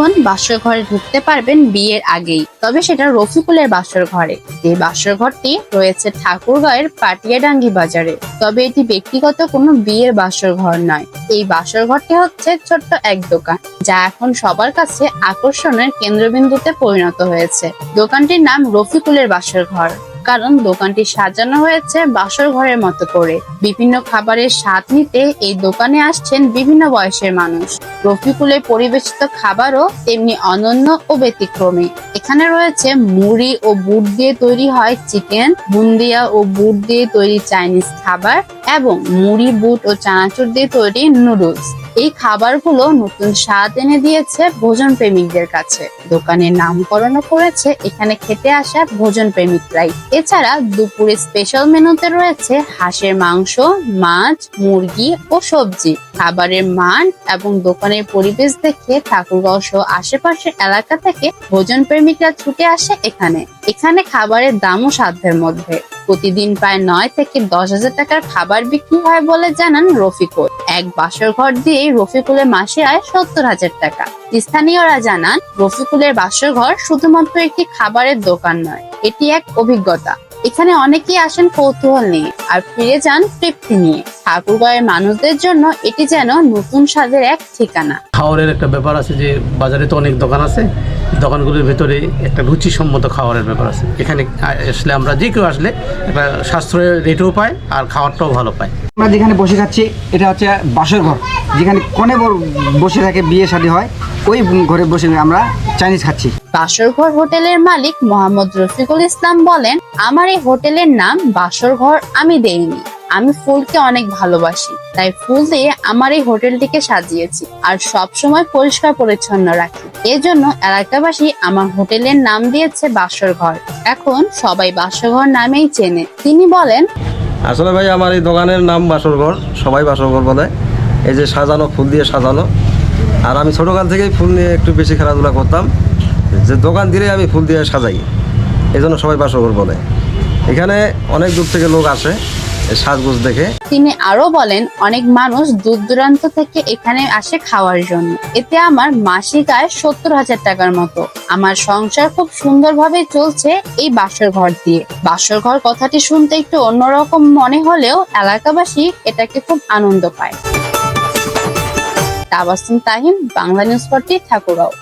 এখন বাসর ঘরে ঢুকতে পারবেন বিয়ের আগেই, তবে সেটা রফিকুলের বাসর ঘরে। এই বাসর ঘরটি রয়েছে ঠাকুরগাঁয়ের পাটিয়াডাঙ্গি বাজারে, তবে এটি ব্যক্তিগত কোনো বিয়ের বাসর ঘর নয়। এই বাসর ঘরটি হচ্ছে ছোট্ট এক দোকান, যা এখন সবার কাছে আকর্ষণের কেন্দ্রবিন্দুতে পরিণত হয়েছে। দোকানটির নাম রফিকুলের বাসর ঘর। কারণ দোকানটি সাজানো হয়েছে বাসর ঘরের মতো করে। বিভিন্ন খাবারের স্বাদ নিতে এই দোকানে আসছেন বিভিন্ন বয়সের মানুষ। রফিকুলের পরিবেশিত খাবারও তেমনি অনন্য ও ব্যতিক্রমী। এখানে রয়েছে মুড়ি ও বুট দিয়ে তৈরি হয় চিকেন, বুন্দিয়া ও বুট দিয়ে তৈরি চাইনিজ খাবার এবং মুড়ি, বুট ও চানাচুর দিয়ে তৈরি নুডলস এই খাবারগুলো নতুন স্বাদ এনে দিয়েছে ভোজন প্রেমিকদের কাছে। দোকানের নামকরণ করেছে এখানে খেতে আসা ভোজন প্রেমিকরাই। এছাড়া দুপুরে স্পেশাল মেনুতে রয়েছে হাঁসের মাংস, মাছ, মুরগি ও সবজি। খাবারের মান এবং দোকানের পরিবেশ দেখে ঠাকুরগাঁও সহ আশেপাশের এলাকা থেকে ভোজন প্রেমিকরা ছুটে আসে এখানে। এখানে খাবারের দামও সাধ্যের মধ্যে। প্রতিদিন প্রায় নয় থেকে দশ হাজার টাকার খাবার বিক্রি হয় বলে জানান রফিকুল। এক বাসর ঘর দিয়ে রফিকুলের মাসে আয় সত্তর হাজার টাকা। স্থানীয়রা জানান, রফিকুলের বাসর ঘর শুধুমাত্র একটি খাবারের দোকান নয়, এটি এক অভিজ্ঞতা। এখানে অনেকেই আসেন কৌতূহল নিয়ে আর ফিরে যান তৃপ্তি নিয়ে। ঠাকুরগাঁয়ের মানুষদের জন্য এটি যেন নতুন স্বাদের এক ঠিকানা। খাওয়ারের একটা ব্যাপার আছে যে বাজারে তো অনেক দোকান আছে। দোকানগুলোর ভেতরে একটা রুচিসম্মত খাওয়ারের ব্যাপার আছে। এখানে আসলে আমরা যে কেউ আসলে একটা সাশ্রয় রেটও পাই আর খাওয়ারটাও ভালো পাই আমরা যেখানে বসে খাচ্ছি এটা হচ্ছে বাসর ঘর। যেখানে কনে বসে থাকে বিয়ে শাদী হয় ওই ঘরে বসে আমরা চাইনিজ খাচ্ছি। বাসরঘর হোটেলের মালিক মোহাম্মদ রফিকুল ইসলাম বলেন আমার এই হোটেলের নাম বাসরঘর আমি দেইনি। আমি ফুলকে অনেক ভালোবাসি তাই ফুল দিয়ে আমার এই হোটেলটিকে সাজিয়েছি আর সব সময় পরিষ্কার পরিচ্ছন্ন রাখি। এজন্য এলাকাবাসী আমার হোটেলের নাম দিয়েছে বাসর ঘর এখন সবাই বাসরঘর নামেই চেনে। তিনি বলেন আসলে ভাই আমার এই দোকানের নাম বাসরঘর সবাই বাসরঘর বলে। এই যে সাজানো ফুল দিয়ে সাজানো আর আমি ছোটোকাল থেকেই ফুল নিয়ে একটু বেশি খেলাধুলা করতাম। যে দোকান দিলে আমি ফুল দিয়ে সাজাই। এই জন্য সবাই বাসরঘর বলে। এখানে অনেক দূর থেকে লোক আসে সাজগোজ দেখে। তিনি আরও বলেন, অনেক মানুষ দূর দূরান্ত থেকে এখানে আসে খাওয়ার জন্য। এতে আমার মাসিক আয় সত্তর হাজার টাকার মতো। আমার সংসার খুব সুন্দরভাবে চলছে এই বাসর ঘর দিয়ে। বাসর ঘর কথাটি শুনতে একটু অন্যরকম মনে হলেও এলাকাবাসী এটাকে খুব আনন্দ পায়। Tabassum Tahin Bangla news forty ঠাকুরাও